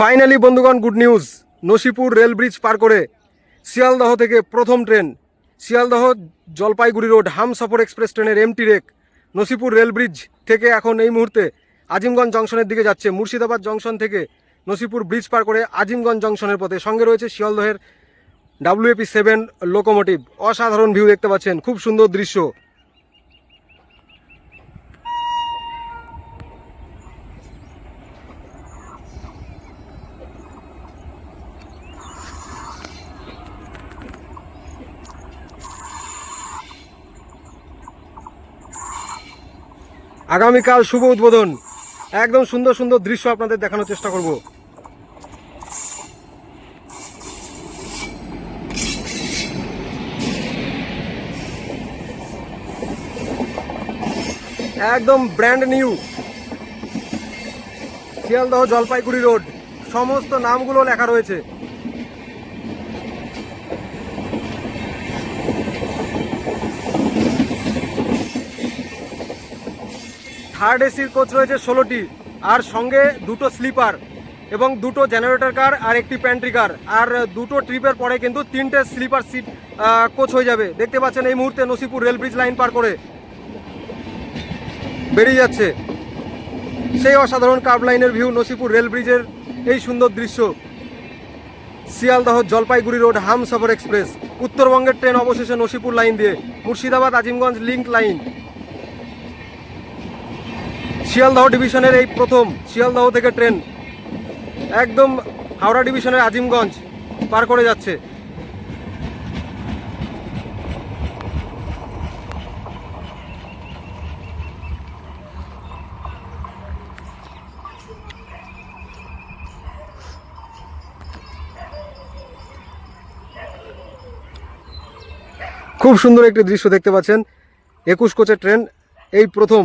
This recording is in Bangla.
ফাইনালি বন্ধুগণ, good news. Nasipur rail bridge পার করে শিয়ালদহ থেকে প্রথম train. Sealdah Jalpaiguri road, Humsafar express ট্রেনের empty rake Nasipur rail bridge থেকে এখন এই মুহূর্তে আজিমগঞ্জ জংশনের দিকে যাচ্ছে। মুর্শিদাবাদ জংশন থেকে নসিপুর ব্রিজ পার করে আজিমগঞ্জ জংশনের পথে সঙ্গে রয়েছে শিয়ালদহের ডাব্লিউএপি সেভেন লোকোমোটিভ। অসাধারণ ভিউ দেখতে পাচ্ছেন। খুব সুন্দর দৃশ্য। আগামীকাল শুভ উদ্বোধন। একদম সুন্দর সুন্দর দৃশ্য আপনাদের দেখানোর চেষ্টা করব। একদম brand new. Sealdah Jalpaiguri road. সমস্ত নামগুলো লেখা রয়েছে। থার্ড এসির কোচ রয়েছে ষোলোটি। আর সঙ্গে দুটো স্লিপার এবং দুটো জেনারেটর কার আর একটি প্যান্ট্রি কার আর দুটো ট্রিপের পরে কিন্তু তিনটে স্লিপার সিট কোচ হয়ে যাবে। দেখতে পাচ্ছেন এই মুহূর্তে নসিপুর রেল ব্রিজ লাইন পার করে বেরিয়ে যাচ্ছে। সেই অসাধারণ কার্ভ লাইনের ভিউ নসিপুর রেল ব্রিজের এই সুন্দর দৃশ্য। শিয়ালদহ জলপাইগুড়ি রোড হামসফর এক্সপ্রেস উত্তরবঙ্গের ট্রেন অবশেষে নসিপুর লাইন দিয়ে মুর্শিদাবাদ, আজিমগঞ্জ লিঙ্ক লাইন শিয়ালদহ ডিভিশনের এই প্রথম শিয়ালদহ থেকে ট্রেন একদম হাওড়া ডিভিশনের আজিমগঞ্জ পার করে যাচ্ছে। খুব সুন্দর একটি দৃশ্য দেখতে পাচ্ছেন। একুশ কোচের ট্রেন, এই প্রথম